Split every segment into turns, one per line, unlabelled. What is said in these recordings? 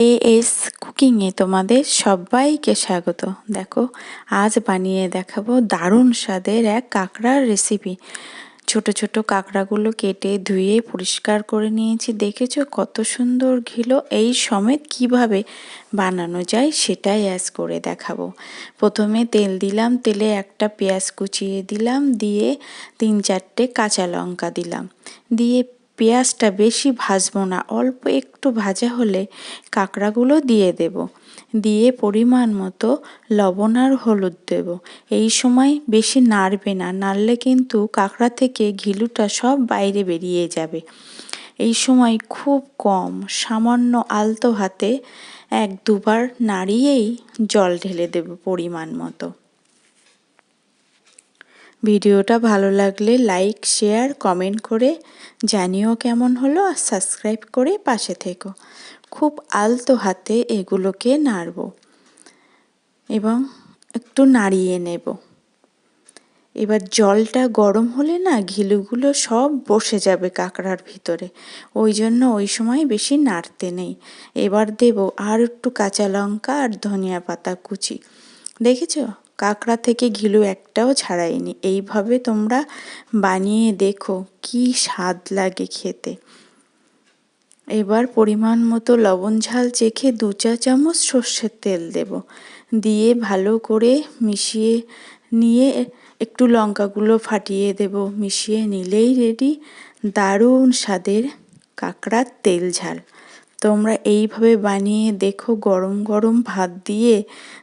As কুকিংয়ে তোমাদের সবাইকে স্বাগত। দেখো, আজ বানিয়ে দেখাবো দারুণ স্বাদের এক কাঁকড়ার রেসিপি ছোট ছোট কাঁকড়াগুলো কেটে ধুয়ে পরিষ্কার করে নিয়েছি। দেখেছ কত সুন্দর ঘিলো? এই সমেত কীভাবে বানানো যায় সেটাই আজ করে দেখাবো। প্রথমে তেল দিলাম, তেলে একটা পেঁয়াজ কুচিয়ে দিলাম, দিয়ে তিন চারটে কাঁচা লঙ্কা দিলাম। দিয়ে পেঁয়াজটা বেশি ভাজবো না, অল্প একটু ভাজা হলে কাঁকড়াগুলো দিয়ে দেব। দিয়ে পরিমাণ মতো লবণ আর হলুদ দেব। এই সময় বেশি নাড়বে না, নাড়লে কিন্তু কাঁকড়া থেকে ঘিলুটা সব বাইরে বেরিয়ে যাবে। এই সময় খুব কম, সামান্য আলতো হাতে এক দুবার নাড়িয়েই জল ঢেলে দেব পরিমাণ মতো। ভিডিওটা ভালো লাগলে লাইক, শেয়ার, কমেন্ট করে জানিও কেমন হলো আর সাবস্ক্রাইব করে পাশে থেকো। খুব আলতো হাতে এগুলোকে নাড়ব এবং একটু নাড়িয়ে নেব। এবার জলটা গরম হলে না ঘিলুগুলো সব বসে যাবে কাঁকড়ার ভিতরে। ওই জন্য ওই সময় বেশি নাড়তে নেই। এবার দেব আর একটু কাঁচা লঙ্কা আর ধনিয়া পাতা কুচি। দেখেছ? কাঁকড়া থেকে ঘিলু একটাও ছাড়াইনি এইভাবে তোমরা বানিয়ে দেখো, কি স্বাদ লাগে খেতে। এবার পরিমাণ মতো লবণ ঝাল চেখে দু চা চামচ সর্ষের তেল দেব। দিয়ে ভালো করে মিশিয়ে নিয়ে একটু লঙ্কাগুলো ফাটিয়ে দেব। মিশিয়ে নিলেই রেডি দারুণ স্বাদের কাঁকড়ার তেল ঝাল। তোমরা এইভাবে বানিয়ে দেখো, গরম গরম ভাত দিয়ে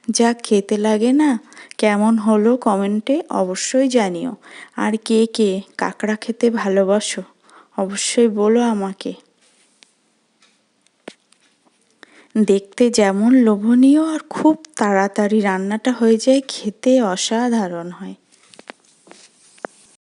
যা খেতে লাগে না, কেমন হলো কমেন্টে অবশ্যই জানিও। আর কে কে কাঁকড়া খেতে ভালোবাসো, অবশ্যই বলো আমাকে। দেখতে যেমন লোভনীয় আর খুব তাড়াতাড়ি রান্নাটা হয়ে যায়, খেতে অসাধারণ হয়।